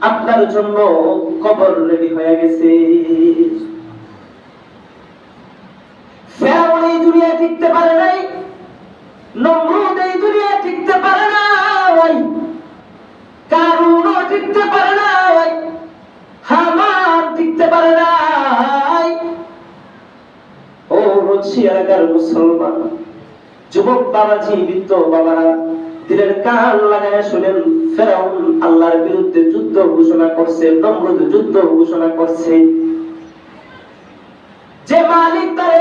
আপনার জন্য কবর রেডি হয়ে গেছে। ফেরাউন এই দুনিয়ায় টিকতে পারে নাই, নমরুদ এই দুনিয়ায় টিকতে পারে নাই, কারুনও টিকতে পারে নাই, হামান টিকতে পারে ও এলাকার মুসলমান, যুবক বাবাজি, বৃদ্ধ বাবারা দিলের কান লাগায় শুনেন, ফেরাউন আল্লাহর বিরুদ্ধে যুদ্ধ ঘোষণা করছে, নমরুদ যুদ্ধ ঘোষণা করছে। যে মালিক তারে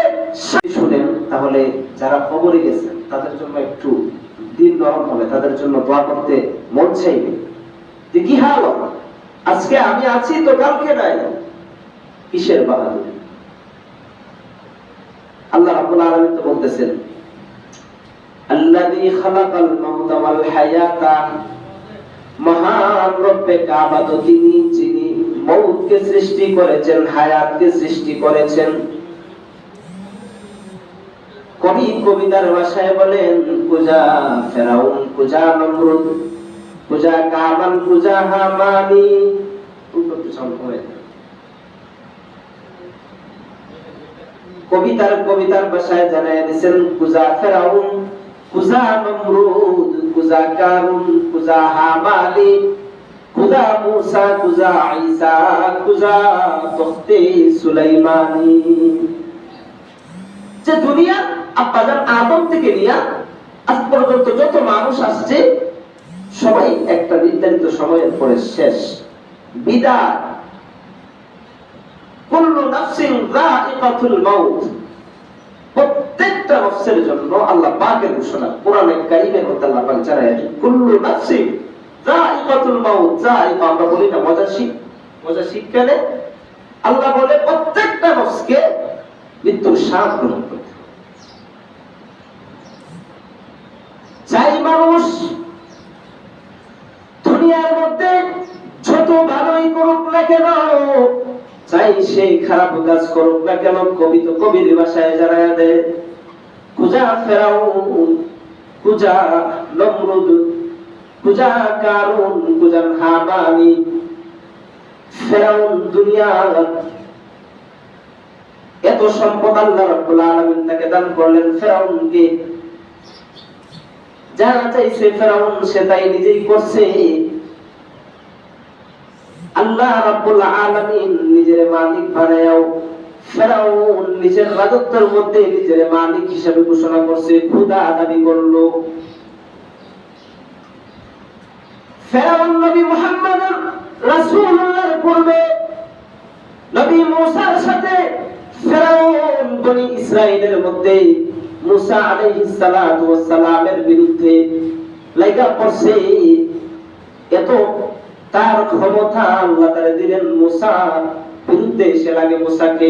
শুনেন, তাহলে যারা খবরে গেছেন তাদের জন্য একটু দিন নরম হবে, তাদের জন্য দোয়া করতে মন চাইবে। কি হাল আজকে আমি আছি তো কালকে নাই। কিসের বাহাদুরি? আল্লাহ রাব্বুল আলামিন তো বলতেছেন মহান রব্বে তিনি, যিনি মৌতকে সৃষ্টি করেছেন, হায়াতকে সৃষ্টি করেছেন। কবি কবিতার ভাষায় বলেন ফেরাউন নমরুদ হামানি। কবিতার কবিতার ভাষায় জানায় দিয়েছেন কুজা ফেরাউন কুজা নমরুদ কুজা কারুন, কুজা হামালি, কুজা মুসা, কুজা ঈসা, কুজা তখতে সুলাইমানি। যে দুনিয়া আব্বাজান আদম থেকে নিয়া আজ পর্যন্ত যত মানুষ আসছে, সবাই একটা নির্ধারিত সময়ের পরে শেষ। বিদায়। কুল্লু নাফসিন যায়িকাতুল মাউত। প্রত্যেকটা নফসের জন্য আল্লাহ পাকের ঘোষণা, কোরআনে কারিমের মধ্যে আল্লাহ পাক জানায়, কুল্লু নাফসিন যায়িকাতুল মাউত যায়িকা আমরা বলি না মজা শিখ। মজা শিক্ষানে আল্লাহ বলে প্রত্যেকটা নফসকে মৃত্যুর স্বাদ গ্রহণ করতে চাই মানুষ দুনিয়ার মধ্যে যত ভালোই করুক না কেন চাই সেই খারাপ কাজ করুক না কেন, কবি তো কবির ভাষায় জানায় দেয় কুজা ফেরাউন, কুজা নমরুদ, কুজা কারুন, কুজা হামানি ফেরাউন দুনিয়া এত সম্পদ আল্লাহ রাব্বুল আলামিন তাকে দান করলেন ফেরাউনকে। যারা চাইছে ফেরাউন সে তাই নিজেই করছে। আল্লাহ রাব্বুল আলামিন নিজের মালিক বানায়াও ফেরাউন নিজের রাজত্বের মধ্যে নিজের মালিক হিসেবে ঘোষণা করছে দাবি করল। ফেরাউন নবী রাসূলুল্লাহর পূর্বে নবী সাথে ফেরাউন বনি ইসরাইলের মধ্যে আলাইহিস সালাতু ওয়াস সালামের বিরুদ্ধে লাইগা পড়ছে। এত তার ক্ষমতা আল্লাহ তাআলা দিলেন মুসা বিরুদ্ধে এসে লাগে মুসাকে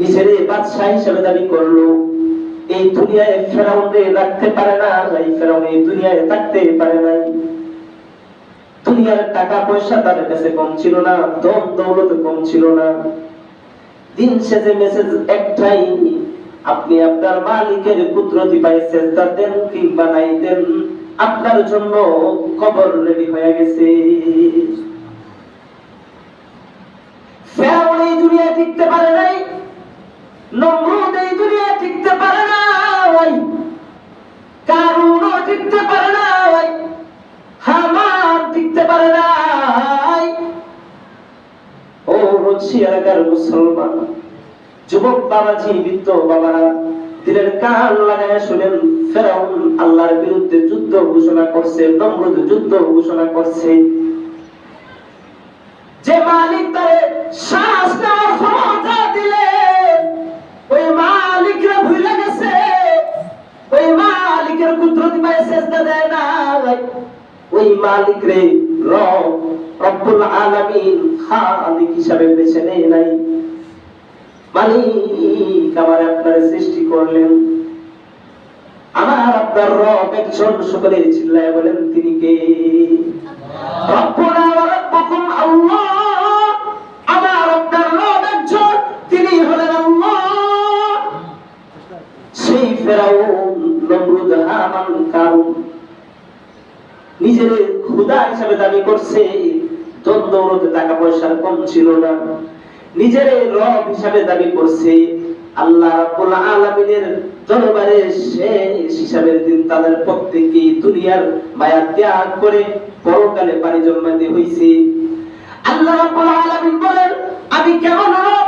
নিজের বাদশাহ হিসেবে দাবি করল। এই দুনিয়ায় ফেরাউনরে রাখতে পারে না এই ফেরাউন এই দুনিয়ায় থাকতে পারে নাই। দুনিয়ার টাকা পয়সা তাদের কাছে কম ছিল না দম দৌলত কম ছিল না। দিন শেষে মেসেজ একটাই আপনি আপনার মালিকের কুদরতি পায়ে সেজদা দেন কিংবা নাই দেন, আপনার জন্য কবর রেডি হয়ে গেছে। ফেরাউন এই দুনিয়ায় টিকতে পারে নাই। নমরুদ এই দুনিয়ায় টিকতে পারে নাই কারুনও টিকতে পারে নাই হামান টিকতে পারে নাই ও রাজবংশী মুসলমান। যুবক বাবাজি, বৃদ্ধ বাবারা, দিলের কান লাগায় শুনেন, ফেরাউন আল্লাহর বিরুদ্ধে যুদ্ধ ঘোষণা করছে, নমরুদ যুদ্ধ ঘোষণা করছে। যে মালিক তারে শ্বাস নেওয়ার কুদরতি দেয় না। ওই মালিক রে রব্বুল আলামিন খালিক হিসাবে বেছে নেয় নাই। মালিক আমার আপনার সৃষ্টি করলেন। আমার আপনার রব একজন সকলের চিল্লায় বলেন তিনি কে? রব্বুনা ওয়া হিসাবে দাবি করছে তোর টাকা পয়সার কম ছিল না। নিজের রব হিসাবে দাবি করছে, আল্লাহ রাব্বুল আলামিনের দরবারে শেষ হিসাবের দিন তাদের প্রত্যেককে দুনিয়ার মায়া ত্যাগ করে পরকালে পানি জন্মাতে হইছে। আল্লাহ রাব্বুল আলামিন বলেন, আমি কেমন রব?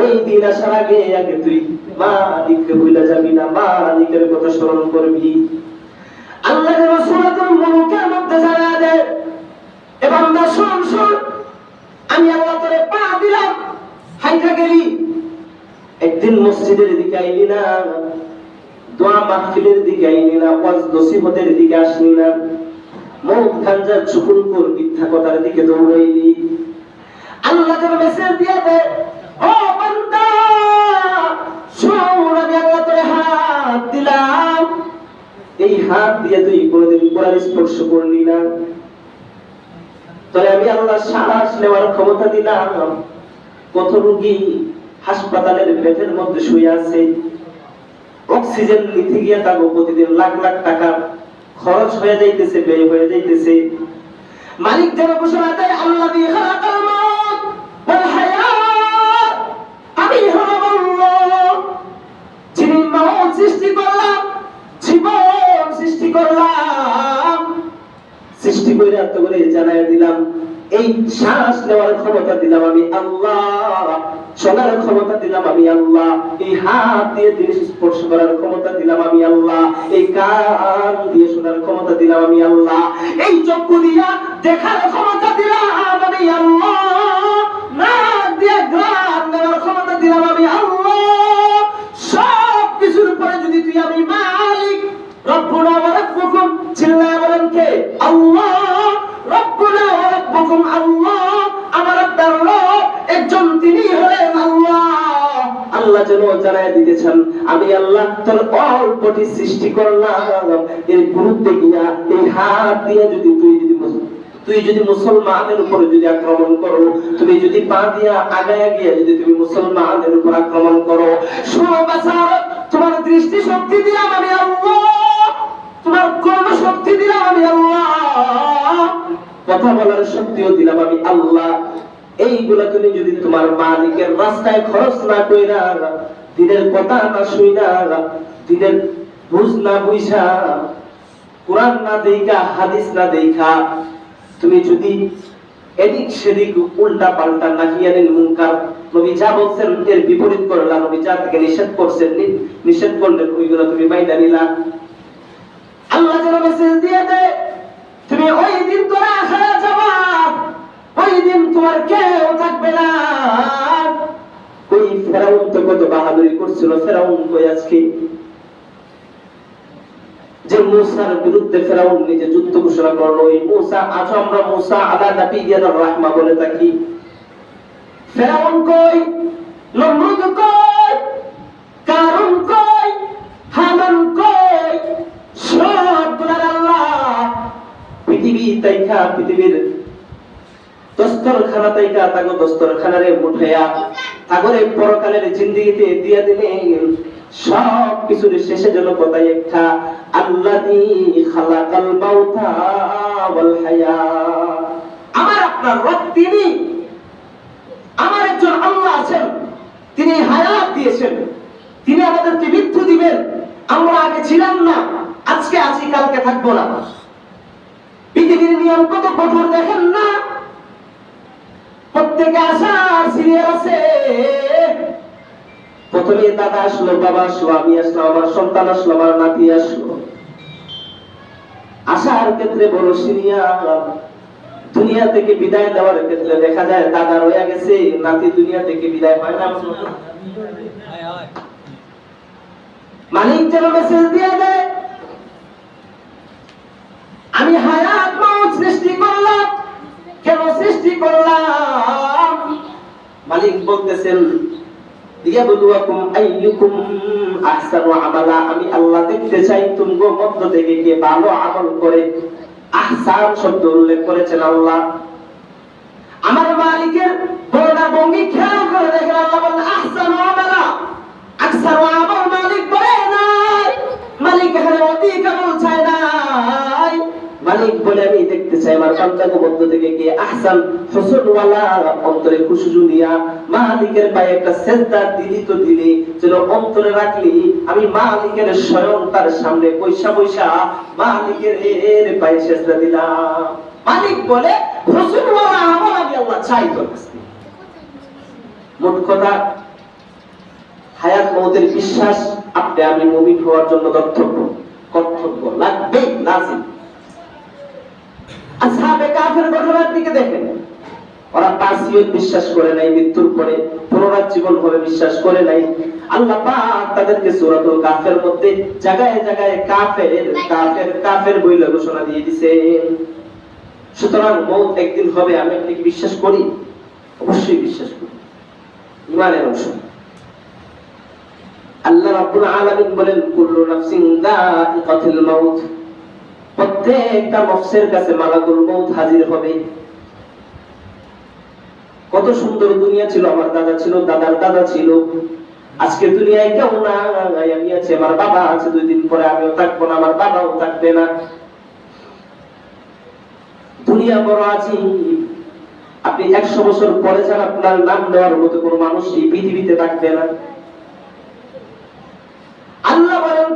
ওই দিন আসার আগে যাবি না কথা স্মরণ করবি। আল্লাহ রাসূলুল মুলকের মধ্যে জানা দেয় এ বান্দা, শুন শুন। আমি আল্লাহ পা দিলাম একদিন মসজিদের দিকে আইলি না, দোয়া মাহফিলের দিকে আইলি না, ওয়াজ নসিহতের দিকে আসলি না। মৌত গাঞ্জা চুকুন কর মিথ্যা কথার দিকে দৌড়াইলি। আল্লাহ মেসেজ দিয়ে দেয় হাত দিয়ে তুই কোনোদিন কোরআন স্পর্শ করলি না। তবে আমি আল্লাহ শ্বাস নেওয়ার ক্ষমতা দিলাম। কত রোগী হাসপাতালের বেডের মধ্যে শুয়ে আছে। অক্সিজেন নিতে গিয়ে তাকে প্রতিদিন লাখ লাখ টাকা খরচ হয়ে যাইতেছে, ব্যয় হয়ে যাইতেছে। মালিক যেন ঘোষণা দেয়, আল্লাহ দিয়ে মাউত আমি হলাম আল্লাহ। যিনি মৌত সৃষ্টি করলাম সৃষ্টি করে জানাই দিলাম, এই শ্বাস নেওয়ার ক্ষমতা দিলাম আমি আল্লাহ, চলার ক্ষমতা দিলাম আমি আল্লাহ, এই হাত দিয়ে জিনিস স্পর্শ করার ক্ষমতা দিলাম আমি আল্লাহ, এই কান দিয়ে শোনার ক্ষমতা দিলাম আমি আল্লাহ, এই চক্ষু দিয়া দেখার ক্ষমতা দিলাম আমি আল্লাহ, নাক দিয়ে গ্রাম নেওয়ার ক্ষমতা দিলাম আমি আল্লাহ সব কিছুর উপরে যদি তুই আমি মালিক রব্বুনা ওয়া রাব্বুকুম চিল্লায় বলেন কে যেন জানায় দিতেছেন, আমি আল্লাহ তোর অল্পটি সৃষ্টি করলাম। এর গুরুত্বে গিয়া এই হাত দিয়ে যদি তুই যদি তুই যদি মুসলমানের উপরে যদি আক্রমণ করো, তুমি যদি পা দিয়া আগায় গিয়ে যদি তুমি মুসলমানের উপর আক্রমণ করো তোমার দৃষ্টি শক্তি দিলাম আমি তোমার কর্ম শক্তি দিলাম আমি আল্লাহ। কথা বলার শক্তিও দিলাম আমি আল্লাহ। এইগুলা তুমি যদি তোমার মালিকের রাস্তায় খরচ না কইরা, দিনের কথা না শুইনা দিনের বুঝ না বুঝা কোরআন না দেখা হাদিস না দেখা তুমি যদি এদিক সেদিক উল্টা পাল্টা নাহিয়ানিল মুনকার, নবী যা বলছেন এর বিপরীত করলা, নবী যা থেকে নিষেধ করছেন নিষেধ করলেন, ওইগুলো তুমি মাইনা নিলা। আল্লাহ যেন মেসেজ দিয়ে দেয়, তুমি ওই দিন তোরা আখায়া যাবা। ওই দিন তোমার কেউ থাকবে না। ওই ফেরাউন তো কত বাহাদুরি করছিল, ফেরাউন কই আজকে? যে মুসার বিরুদ্ধে ফেরাউন নিজে যুদ্ধ ঘোষণা করল এই মুসা, আজ আমরা মুসা আলা নাবি রাহমা বলে থাকি। ফেরাউন কই? নমরুদ কই? কারুন কই? হামান কই? সব আল্লাহ পৃথিবী তাইখা পৃথিবীর দস্তরখানা তাইকা তাগো দস্তরখানারে উঠাইয়া তাগরে পরকালের জিন্দিগিতে দিয়া দিলেন সব কিছুর শেষে যেন কথাই একটা আল্লাহি খালাকাল মাউতা ওয়াল আমার আপনার রব তিনি, আমার একজন আল্লাহ আছেন, তিনি হায়াত দিয়েছেন, তিনি আমাদেরকে মৃত্যু দিবেন, আমরা আগে ছিলাম না, আজকে আছি, কালকে থাকব না। পৃথিবীর নিয়ম কত কঠোর দেখেন না? প্রত্যেকে আসার সিরিয়াল আছে। প্রথমে দাদা আসলো, বাবা আসলো, আমি আসলাম, আমার সন্তান আসলো, আমার নাতি আসলো। আসার ক্ষেত্রে বড় সিরিয়াল। দুনিয়া থেকে বিদায় দেওয়ার ক্ষেত্রে দেখা যায় দাদা রয়ে গেছে, নাতি দুনিয়া থেকে বিদায় হয় না? মালিক যেন মেসেজ দিয়ে দেয়। আমি হায়াত মৌত সৃষ্টি করলাম। কেন সৃষ্টি করলাম? মালিক বলতেছেন আমি আল্লাহ দেখতে চাই তুমগো মধ্য থেকে কে ভালো আমল করে। আহসান শব্দ উল্লেখ করেছেন আল্লাহ। আমার মালিকের বর্ণা ভঙ্গি খেয়াল করে দেখেন আল্লাহ বলেন, আহসানু দেখতে চাই আমার বান্দাকে মধ্য থেকে কে আহসান হুসন ওয়ালা অন্তরে খুশি জুনিয়া মালিকের পায়ে একটা সেজদা দিলি তো দিলি, যেন অন্তরে রাখলি, আমি মালিকের স্বয়ং তার সামনে পয়সা পয়সা, মালিকের এর পায়ে সেজদা দিলাম। মালিক বলে হুসন ওয়ালা আমল আমি আল্লাহ চাই তোর মোট কথা, হায়াত মৌতের বিশ্বাস আপনি আমি মুমিন হওয়ার জন্য কর্তব্য। কাফের ঘটনার দিকে দেখেন। ওরা তাসিয়ত বিশ্বাস করে নাই, মৃত্যুর পরে পুনরায় জীবন হবে বিশ্বাস করে নাই। আল্লাহ পাক তাদেরকে সূরাতুল কাফের মধ্যে জায়গায় জায়গায় কাফের কাফের কাফের বইলে ঘোষণা দিয়ে দিয়েছেন সুতরাং মৌত একদিন হবে, আমি আপনি বিশ্বাস করি? অবশ্যই বিশ্বাস করি। ইমানের অংশ। আল্লাহ রাব্বুল আলামিন বলেন, কুল্লু নাফসিন দাইকাতুল মাউত। প্রত্যেকটা নফসের কাছে মালাকুল মউত হাজির হবে। কত সুন্দর দুনিয়া ছিল, আমার দাদা ছিল, দাদার দাদা ছিল। আজকে দুনিয়ায় কেউ না আমি আছি, আমার বাবা আছে, দুই দিন পরে আমিও থাকব না, আমার বাবাও থাকবে না। দুনিয়া বড় আছি। আপনি একশো বছর পরে যান, আপনার নাম দেওয়ার মতো কোনো মানুষ এই পৃথিবীতে থাকবে না। আল্লাহ বলেন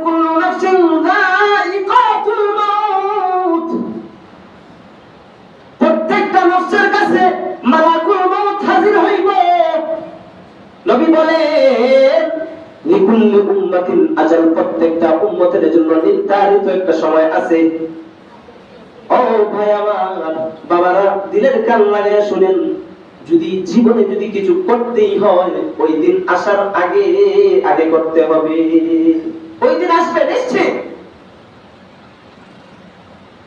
নফসের কাছে মালাকুল মাউত হাজির হইব। নবী বলেন, লিকুল্লি উম্মাতিন আজাল। প্রত্যেকটা উম্মতের জন্য নির্ধারিত একটা সময় আছে। ও ভাই আমার, বাবারা, দিলের কান লাগায় শুনেন, যদি জীবনে যদি কিছু করতেই হয়, ওই দিন আসার আগে আগে করতে হবে। ওই দিন আসবে, নিশ্চিত।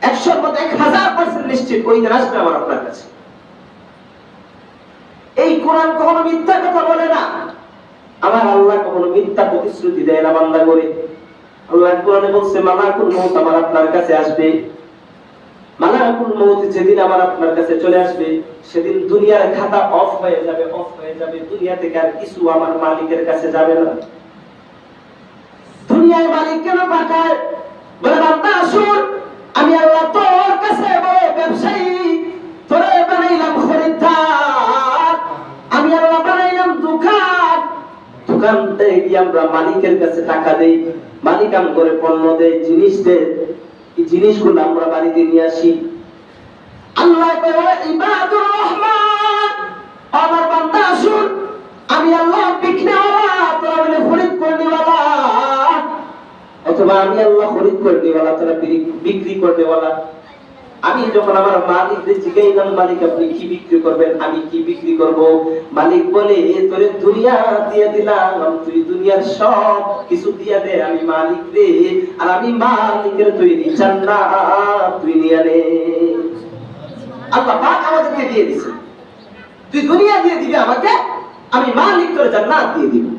একশোর মধ্যে এক হাজার পার্সেন্ট নিশ্চিত ওই দিন আসবে আমার আপনার কাছে। এই কোরআন কখনো মিথ্যা কথা বলে না। আমার আল্লাহ কখনো মিথ্যা প্রতিশ্রুতি দেয় না বান্দা করে। আল্লাহ কোরআনে বলছে, মালাকুল মউত আমার আপনার কাছে আসবে। মালাকুল মউত যেদিন আমার আপনার কাছে চলে আসবে, সেদিন দুনিয়ার খাতা অফ হয়ে যাবে অফ হয়ে যাবে। দুনিয়া থেকে আর কিছু আমার মালিকের কাছে যাবে না। দুনিয়ার মালিক কেন পাঠায়? বলে, বান্দা, আসুন। আমি আল্লাহ তোর কাছে বড় ব্যবসায়ী, তোরে বানাইলাম খরিদ্দার। আমি আল্লাহ বানাইলাম দোকান। দোকান থেকে আমরা মালিকের কাছে টাকা দেই, মালিক আম করে পণ্য দেয়, জিনিস দেয়। এই জিনিসগুলো আমরা বাড়িতে নিয়ে আসি। আল্লাহ কয় ইবাদুর রহমান, আমার বান্দা আসুন, আমি আল্লাহ বিঘ্নওয়ালা তোরা বলে ফরিদ করনেওয়ালা অথবা আমি আল্লাহ খরিদ করনেওয়ালা তোরা বিক্রি- বিক্রি করনেওয়ালা আমি যখন আমার মালিকদের জিজ্ঞাইলাম মালিক, আপনি কি বিক্রি করবেন? আমি কি বিক্রি করব? মালিক বলে তোরে দুনিয়া দিয়ে দিলাম তুই দুনিয়ার সব কিছু দিয়ে দে, আমি মালিক রে আর আমি মালিকের তৈরি জান্নাত তুই নিয়ে নে আল্লাহ পাক আমাদেরকে দিয়ে দিছে। তুই দুনিয়া দিয়ে দিবি আমাকে, আমি মালিক তোর জান্নাত দিয়ে দিব।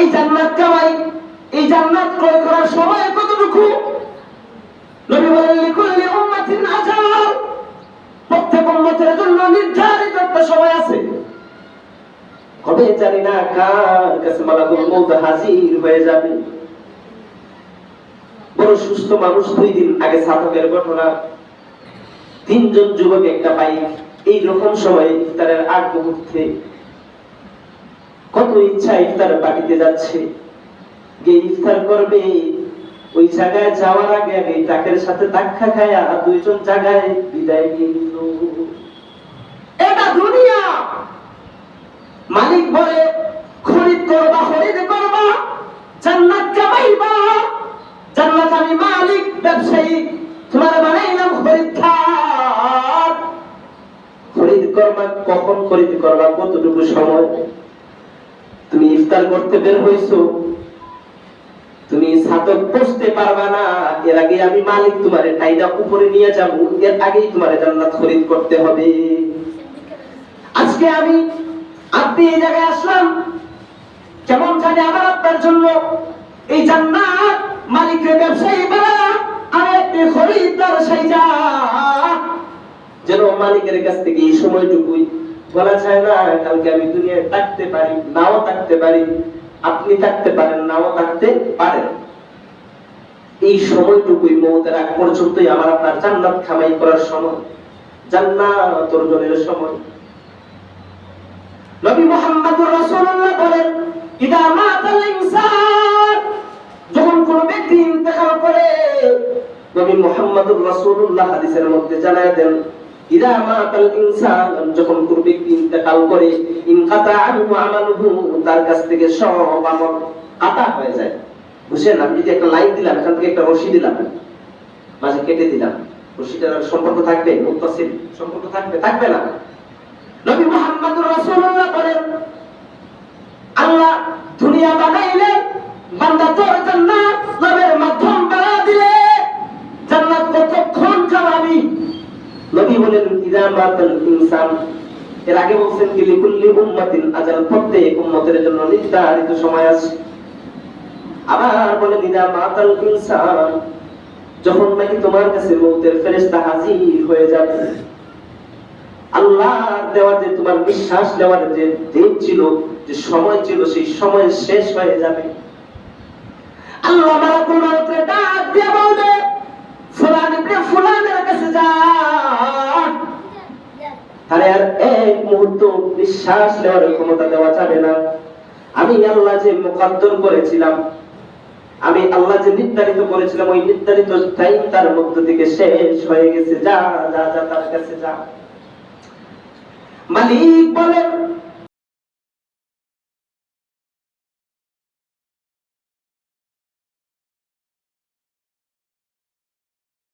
এই জান্নাত কামাই, এই জান্নাত ক্রয় করার সময় কতটুকু? নবী বলেন, লিকুল্লি উম্মাতিন আজাল প্রত্যেক উম্মতের জন্য নির্ধারিত একটা সময় আছে। কবে জানি না কার কাছে মালাকুল হাজির হয়ে যাবে। বড় সুস্থ মানুষ দুই দিন আগে সাধকের ঘটনা। তিনজন যুবক একটা বাইক। এই রকম সময় ইফতারের আগ মুহূর্তে কত ইচ্ছা ইফতার বাড়িতে যাচ্ছে। গিয়ে ইফতার করবে? ওই জায়গায় যাওয়ার আগে আগে ট্রাকের সাথে ধাক্কা খায়া দুইজন জায়গায় বিদায় নিয়ে নিল। এটা দুনিয়া! মালিক বলে, খরিদ করবা খরিদ করবা, জান্নাত কামাইবা। জান্নাত আমি মালিক, ব্যবসায়ী, তোমার বানাইলাম খরিদ্দার খরিদ করবা, কখন খরিদ করবা, কতটুকু সময়? তুমি ইফতার করতে বের হইছো। তুমি সাতক বসতে পারবা না। এর আগে আমি মালিক তোমারে টাইদা উপরে নিয়ে যাব। এর আগেই তোমারে জান্নাত খরিদ করতে হবে। আজকে আমি আপনি এই জায়গায় আসলাম। কেমন জানি আমার আপনার জন্য এই জান্নাত মালিকের ব্যবসায়ী বানা আমি একটি খরিদ্দার সেই যা যেন মালিকের কাছ থেকে এই সময়টুকুই বলা যায় না, কালকে আমি দুনিয়ায় থাকতে পারি, নাও থাকতে পারি। আপনি থাকতে পারেন, নাও থাকতে পারেন। এই সময়টুকুই মমতার আগ পর্যন্তই আমার আপনার জান্নাত খামাই করার সময়, জান্নাত অর্জনের সময়। নবী মুহাম্মদুর রাসূলুল্লাহ বলেন, ইদা মাতাল ইনসান যখন কোন ব্যক্তি ইন্তেকাল করে, নবী মুহাম্মদুর রাসূলুল্লাহ হাদিসের মধ্যে জানায় দেন ইদা মাতাল ইনসান, যখন ব্যক্তি ইন্তেকাল করে ইনকাতা আনহু আমালুহু, তার কাছ থেকে সব আমল কাটা হয়ে যায়। বুঝছেন? আমি যদি একটা লাইন দিলাম, এখান থেকে একটা রশি দিলাম। মাঝে কেটে দিলাম। রশিটার সম্পর্ক থাকবে? মুত্তাসিল সম্পর্ক থাকবে? থাকবে না। নবী মুহাম্মদুর রাসূলুল্লাহ বলেন, আল্লাহ দুনিয়া বানাইলে এর আগে বলছেন কি, লিকুল্লি উম্মাতিন আজাল প্রত্যেক উম্মতের জন্য নির্ধারিত সময় আছে। আবার বলেন ইদা মাতাল ইনসান, যখন নাকি তোমার কাছে মৌতের ফেরেশতা হাজির হয়ে যাবে। আল্লাহ দেওয়া যে তোমার বিশ্বাস দেওয়ার যে দিন ছিল, যে সময় ছিল, সেই সময় শেষ হয়ে যাবে। আল্লাহ মালাকুল মুহূর্ত বিশ্বাস নেওয়ার ক্ষমতা দেওয়া যাবে না। আমি আল্লাহ যে মুকদ্দর করেছিলাম, আমি আল্লাহ যে নির্ধারিত করেছিলাম, ওই নির্ধারিত টাইম তার মধ্য থেকে শেষ হয়ে গেছে। যা যা যা, তার কাছে যা। মালিক বলেন